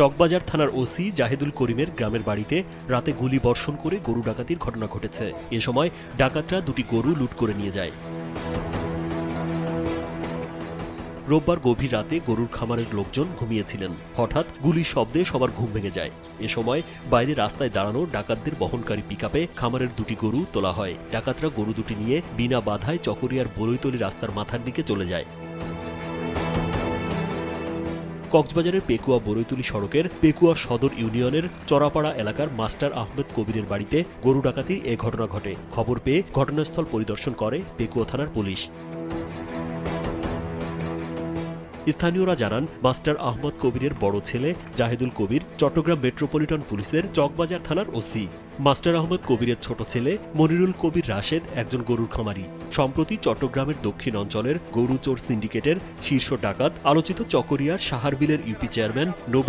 চকবাজার থানার ওসি জাহেদুল করিমের গ্রামের বাড়িতে রাতে গুলি বর্ষণ করে গরু ডাকাতির ঘটনা ঘটেছে। এ সময় ডাকাতরা দুটি গরু লুট করে নিয়ে যায়। রোববার গভীর রাতে গরুর খামারের লোকজন ঘুমিয়েছিলেন। হঠাৎ গুলির শব্দে সবার ঘুম ভেঙে যায়। এ সময় বাইরে রাস্তায় দাঁড়ানো ডাকাতদের বহনকারী পিকআপে খামারের দুটি গরু তোলা হয়। ডাকাতরা গরু দুটি নিয়ে বিনা বাধায় চকরিয়ার বরৈতলি রাস্তার মাথার দিকে চলে যায়। কক্সবাজারের পেকুয়া বরৈতুলি সড়কের পেকুয়া সদর ইউনিয়নের চরাপাড়া এলাকার মাস্টার আহমেদ কবিরের বাড়িতে গরু ডাকাতির এ ঘটনা ঘটে। খবর পেয়ে ঘটনাস্থল পরিদর্শন করে পেকুয়া থানার পুলিশ। স্থানীয়রা জানান, মাস্টার আহমদ কবিরের বড় ছেলে জাহেদুল কবির চট্টগ্রাম মেট্রোপলিটন পুলিশের চকবাজার থানার ওসি। মাস্টার আহমদ কবিরের ছোট ছেলে মনিরুল কবির রাশেদ একজন গরুর খামারি। সম্প্রতি চট্টগ্রামের দক্ষিণ অঞ্চলের গরু চোর সিন্ডিকেটের শীর্ষ ডাকাত আলোচিত চকরিয়ার সাহারবিলের ইউপি চেয়ারম্যান নবী